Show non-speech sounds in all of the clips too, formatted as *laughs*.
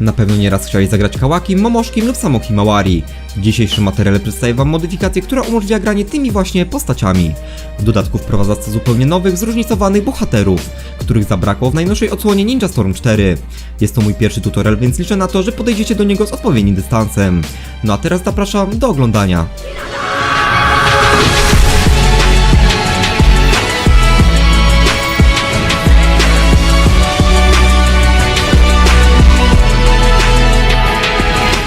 Na pewno nieraz chciałeś zagrać Kałaki, Momoszkiem lub samo Himawari. W dzisiejszym materiale przedstawię Wam modyfikację, która umożliwia granie tymi właśnie postaciami. W dodatku wprowadza 100 zupełnie nowych, zróżnicowanych bohaterów, których zabrakło w najnowszej odsłonie Ninja Storm 4. Jest to mój pierwszy tutorial, więc liczę na to, że podejdziecie do niego z odpowiednim dystansem. No a teraz zapraszam do oglądania.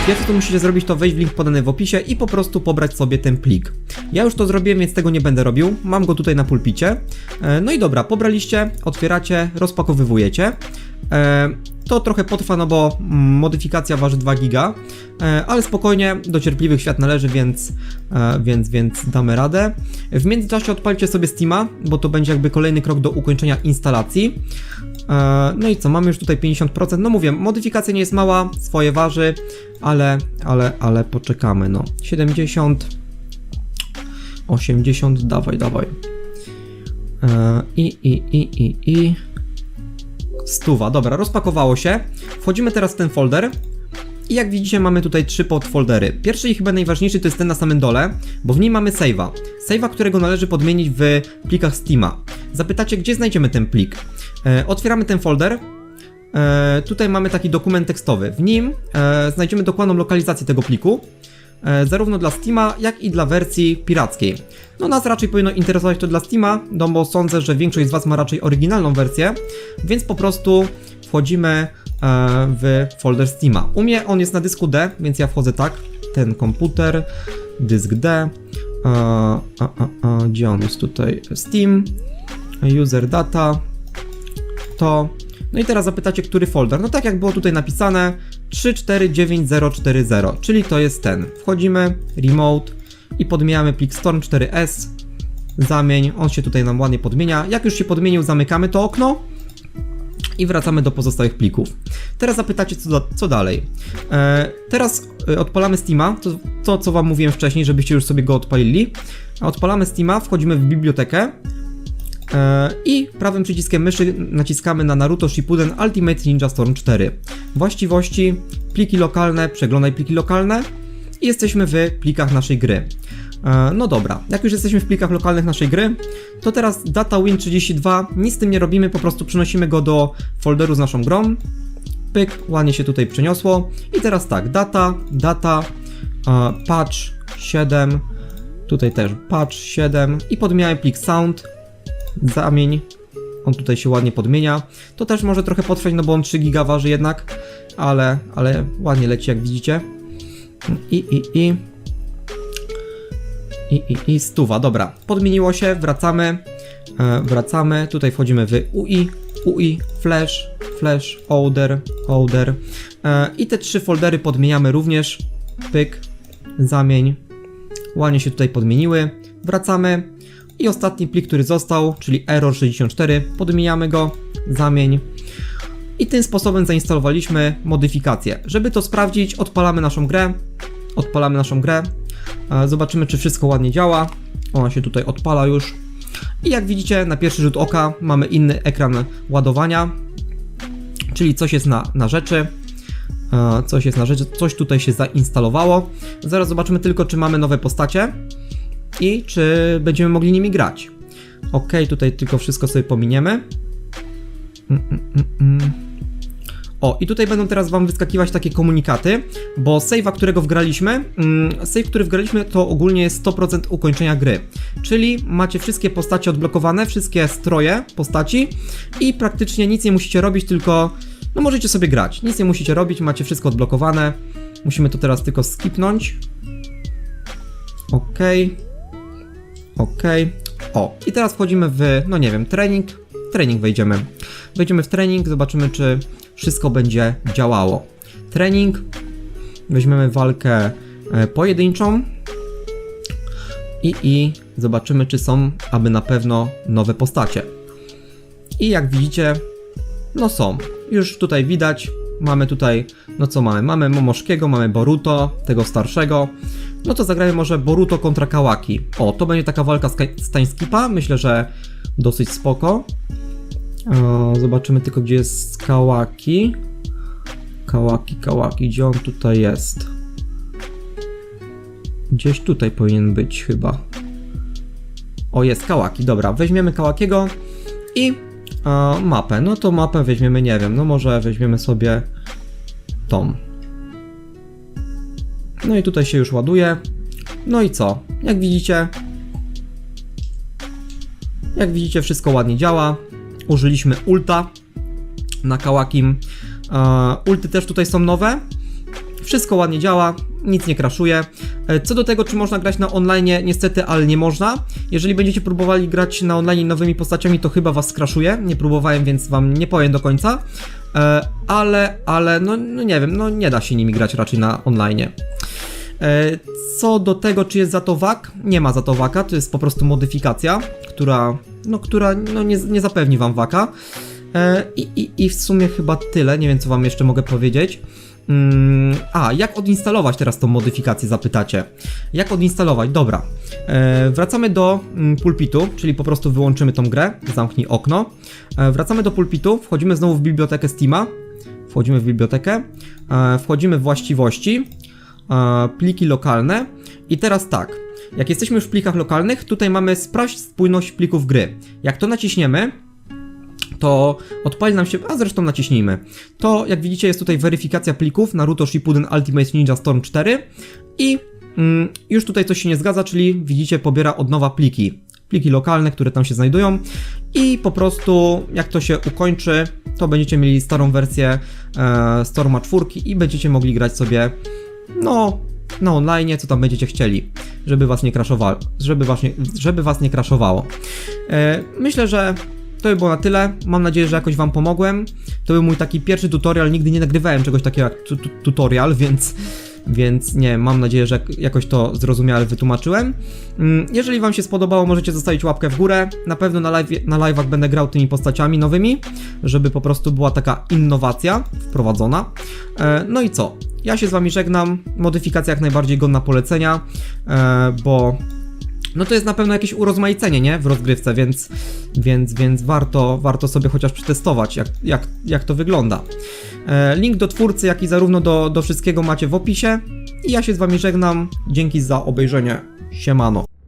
Pierwsze co musicie zrobić to wejść w link podany w opisie i po prostu pobrać sobie ten plik. Ja już to zrobiłem, więc tego nie będę robił. Mam go tutaj na pulpicie. E, No i dobra, pobraliście, otwieracie, rozpakowywujecie. E, To trochę potrwa, no bo modyfikacja waży 2 giga, e, ale spokojnie, do cierpliwych świat należy, więc, więc, więc damy radę. W międzyczasie odpalcie sobie Steama, bo to będzie jakby kolejny krok do ukończenia instalacji. E, No i co, mamy już tutaj 50%. No mówię, modyfikacja nie jest mała, swoje waży, ale, ale, ale poczekamy, no. 70, 80, dawaj, dawaj. E, I, i, i, i, i. Stuwa, dobra, rozpakowało się. Wchodzimy teraz w ten folder. I jak widzicie mamy tutaj trzy podfoldery. Pierwszy i chyba najważniejszy to jest ten na samym dole, bo w nim mamy save'a. Save'a, którego należy podmienić w plikach Steama. Zapytacie, gdzie znajdziemy ten plik? E, otwieramy ten folder. E, tutaj mamy taki dokument tekstowy. W nim e, znajdziemy dokładną lokalizację tego pliku. Zarówno dla Steama, jak i dla wersji pirackiej. No nas raczej powinno interesować to dla Steama, no bo sądzę, że większość z Was ma raczej oryginalną wersję, więc po prostu wchodzimy w folder Steama. U mnie on jest na dysku D, więc ja wchodzę tak, ten komputer, dysk D, a, a, a, gdzie on jest tutaj? Steam, user data, to. No i teraz zapytacie, który folder. No tak jak było tutaj napisane, 349040, czyli to jest ten. Wchodzimy, remote i podmieniamy plik storm 4s, zamień, on się tutaj nam ładnie podmienia. Jak już się podmienił, zamykamy to okno i wracamy do pozostałych plików. Teraz zapytacie, co, da, co dalej. E, teraz e, odpalamy Steama, to, to co Wam mówiłem wcześniej, żebyście już sobie go odpalili. Odpalamy Steama, wchodzimy w bibliotekę, I prawym przyciskiem myszy naciskamy na Naruto Shippuden Ultimate Ninja Storm 4. Właściwości, pliki lokalne, przeglądaj pliki lokalne i jesteśmy w plikach naszej gry. E, No dobra, jak już jesteśmy w plikach lokalnych naszej gry, to teraz data win32, nic z tym nie robimy, po prostu przenosimy go do folderu z naszą grą. Pyk, ładnie się tutaj przeniosło. I teraz tak, data, data, e, patch 7, tutaj też patch 7 i podmieniamy plik sound, zamień. On tutaj się ładnie podmienia. To też może trochę potrwać, no bo on 3 giga waży jednak, ale, ale ładnie leci jak widzicie. I, i, i. I, i, i stuwa, dobra. Podmieniło się, wracamy. E, wracamy. Tutaj wchodzimy w UI, UI, Flash, Flash, Folder, Folder. E, I te trzy foldery podmieniamy również. Pyk, zamień. Ładnie się tutaj podmieniły. Wracamy. I ostatni plik, który został, czyli error64, podmieniamy go, zamień. I tym sposobem zainstalowaliśmy modyfikację. Żeby to sprawdzić, odpalamy naszą grę. Odpalamy naszą grę. E, Zobaczymy, czy wszystko ładnie działa. Ona się tutaj odpala już. I jak widzicie, na pierwszy rzut oka mamy inny ekran ładowania. Czyli coś jest na, na rzeczy. E, Coś jest na rzeczy, coś tutaj się zainstalowało. Zaraz zobaczymy tylko, czy mamy nowe postacie i czy będziemy mogli nimi grać. Ok, tutaj tylko wszystko sobie pominiemy. Mm, mm, mm, mm. O, i tutaj będą teraz Wam wyskakiwać takie komunikaty, bo save'a, którego wgraliśmy, mm, save, który wgraliśmy, to ogólnie jest 100% ukończenia gry. Czyli macie wszystkie postacie odblokowane, wszystkie stroje postaci i praktycznie nic nie musicie robić, tylko no możecie sobie grać. Nic nie musicie robić, macie wszystko odblokowane. Musimy to teraz tylko skipnąć. Okej. Okej. O, i teraz wchodzimy w, no nie wiem, trening. Trening wejdziemy. Wejdziemy w trening, zobaczymy, czy wszystko będzie działało. Trening. Weźmiemy walkę e, pojedynczą. I, I zobaczymy, czy są, aby na pewno nowe postacie. I jak widzicie, no są. Już tutaj widać. Mamy tutaj, no co mamy? Mamy Momoszkiego, mamy Boruto, tego starszego. No to zagrajmy może Boruto kontra Kawaki. O, to będzie taka walka z, z Timeskipa. Myślę, że dosyć spoko. E, zobaczymy tylko, gdzie jest Kawaki. Kałaki, kałaki, gdzie on tutaj jest? Gdzieś tutaj powinien być chyba. O, jest kałaki, dobra, weźmiemy kałakiego i e, mapę. No to mapę weźmiemy, nie wiem, no może weźmiemy sobie tą. No i tutaj się już ładuje. No i co? Jak widzicie, jak widzicie, wszystko ładnie działa. Użyliśmy ulta na Kałakim. E, ulty też tutaj są nowe. Wszystko ładnie działa, nic nie kraszuje. E, Co do tego, czy można grać na online, niestety, ale nie można. Jeżeli będziecie próbowali grać na online nowymi postaciami, to chyba was skraszuje. Nie próbowałem, więc wam nie powiem do końca. E, Ale, ale, no, no nie wiem, no nie da się nimi grać raczej na online. E, Co do tego, czy jest za to wak, nie ma za to jest po prostu modyfikacja, która, no, która no, nie, nie zapewni wam waka. E, I, i, I w sumie chyba tyle, nie wiem co wam jeszcze mogę powiedzieć. Mm, a, jak odinstalować teraz tą modyfikację, zapytacie. Jak odinstalować? Dobra. E, wracamy do mm, pulpitu, czyli po prostu wyłączymy tą grę, zamknij okno. Wracamy do pulpitu, wchodzimy znowu w bibliotekę Steama. Wchodzimy w bibliotekę, wchodzimy w właściwości, pliki lokalne i teraz tak, jak jesteśmy już w plikach lokalnych, tutaj mamy sprawdź spójność plików gry. Jak to naciśniemy, to odpali nam się, a zresztą naciśnijmy. To jak widzicie jest tutaj weryfikacja plików Naruto Shippuden Ultimate Ninja Storm 4 i mm, już tutaj coś się nie zgadza, czyli widzicie pobiera od nowa pliki. Pliki lokalne, które tam się znajdują i po prostu jak to się ukończy, to będziecie mieli starą wersję e, Storma 4 i będziecie mogli grać sobie no na online, co tam będziecie chcieli, żeby was nie crashowało, żeby was nie, żeby was nie crashowało. E, myślę, że to by było na tyle. Mam nadzieję, że jakoś Wam pomogłem. To był mój taki pierwszy tutorial. Nigdy nie nagrywałem czegoś takiego jak tu, tu, tutorial, więc, więc nie, mam nadzieję, że jak- jakoś to zrozumiale wytłumaczyłem. Mm, Jeżeli Wam się spodobało, możecie zostawić łapkę w górę. Na pewno na, live, na live'ach będę grał tymi postaciami nowymi, żeby po prostu była taka innowacja wprowadzona. E, No i co? Ja się z Wami żegnam. Modyfikacja jak najbardziej godna polecenia, e, bo no to jest na pewno jakieś urozmaicenie, nie? W rozgrywce, więc, więc, więc warto, warto sobie chociaż przetestować, jak, jak, jak to wygląda. E, link do twórcy, jak i zarówno do, do wszystkiego macie w opisie. I ja się z wami żegnam. Dzięki za obejrzenie. Siemano.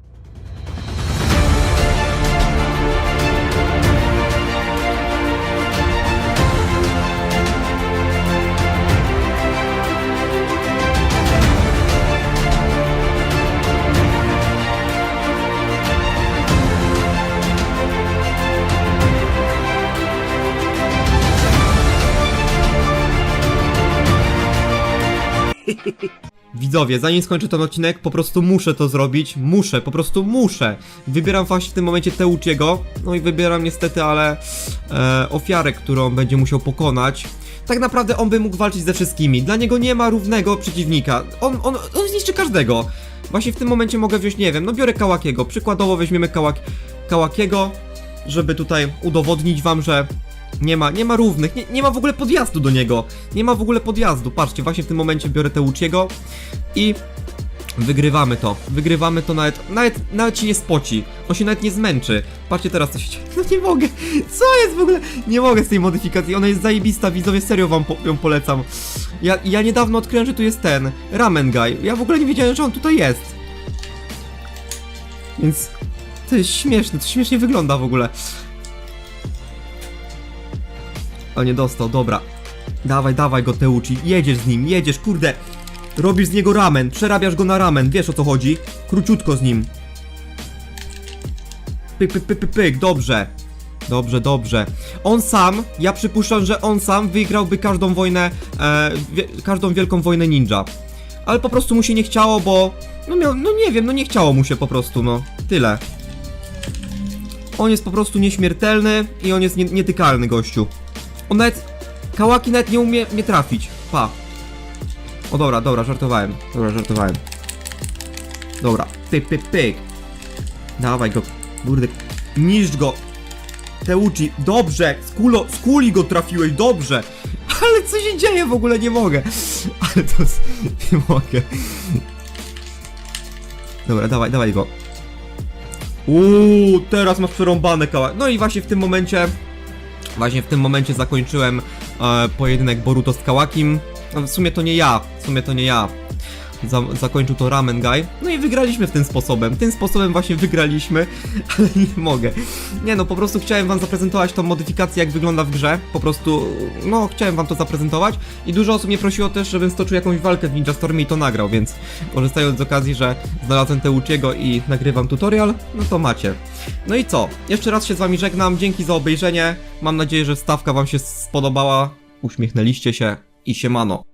Widzowie, zanim skończę ten odcinek, po prostu muszę to zrobić. Muszę, po prostu muszę. Wybieram właśnie w tym momencie Teuciego. No i wybieram niestety, ale e, ofiarę, którą będzie musiał pokonać. Tak naprawdę on by mógł walczyć ze wszystkimi. Dla niego nie ma równego przeciwnika. On, on, on zniszczy każdego. Właśnie w tym momencie mogę wziąć, nie wiem, no biorę Kałakiego. Przykładowo weźmiemy Kałak, Kałakiego, żeby tutaj udowodnić wam, że nie ma, nie ma równych, nie, nie ma w ogóle podjazdu do niego. Nie ma w ogóle podjazdu. Patrzcie, właśnie w tym momencie biorę Teuciego i wygrywamy to. Wygrywamy to nawet, nawet, nawet się nie spoci. On się nawet nie zmęczy. Patrzcie teraz co się dzieje. *laughs* No nie mogę. Co jest w ogóle? Nie mogę z tej modyfikacji. Ona jest zajebista, widzowie, serio wam po, ją polecam. Ja, ja niedawno odkryłem, że tu jest ten, Ramen Guy. Ja w ogóle nie wiedziałem, że on tutaj jest. Więc to jest śmieszne, to śmiesznie wygląda w ogóle. O, nie dostał, dobra. Dawaj, dawaj go, Teuci. Jedziesz z nim, jedziesz, kurde. Robisz z niego ramen, przerabiasz go na ramen, wiesz o co chodzi? Króciutko z nim. Pyk, pyk, pyk, pyk, pyk, dobrze. Dobrze, dobrze. On sam, ja przypuszczam, że on sam wygrałby każdą wojnę, e, wie, każdą wielką wojnę ninja. Ale po prostu mu się nie chciało, bo... No miał, no nie wiem, no nie chciało mu się po prostu, no. Tyle. On jest po prostu nieśmiertelny i on jest nie, nietykalny, gościu. On nawet... Kałaki nawet nie umie mnie trafić. Pa. O dobra, dobra, żartowałem. Dobra, żartowałem. Dobra, pyk, pyk, pyk. Dawaj go, kurde, niszcz go. Teuci, dobrze, skulo, skuli go trafiłeś, dobrze. *laughs* Ale co się dzieje w ogóle, nie mogę. *laughs* Ale to, *laughs* nie mogę. Dobra, dawaj, dawaj go. Uuu, teraz masz przerąbane kała. No i właśnie w tym momencie, właśnie w tym momencie zakończyłem e, pojedynek Boruto z Kałakim. No, w sumie to nie ja, w sumie to nie ja. Za, zakończył to Ramen Guy. No i wygraliśmy w tym sposobem. Tym sposobem właśnie wygraliśmy, *laughs* ale nie mogę. Nie no, po prostu chciałem wam zaprezentować tą modyfikację, jak wygląda w grze. Po prostu, no, chciałem wam to zaprezentować. I dużo osób mnie prosiło też, żebym stoczył jakąś walkę w Ninja Stormie i to nagrał, więc korzystając z okazji, że znalazłem te Uchiego i nagrywam tutorial, no to macie. No i co? Jeszcze raz się z wami żegnam, dzięki za obejrzenie. Mam nadzieję, że stawka wam się spodobała. Uśmiechnęliście się i siemano.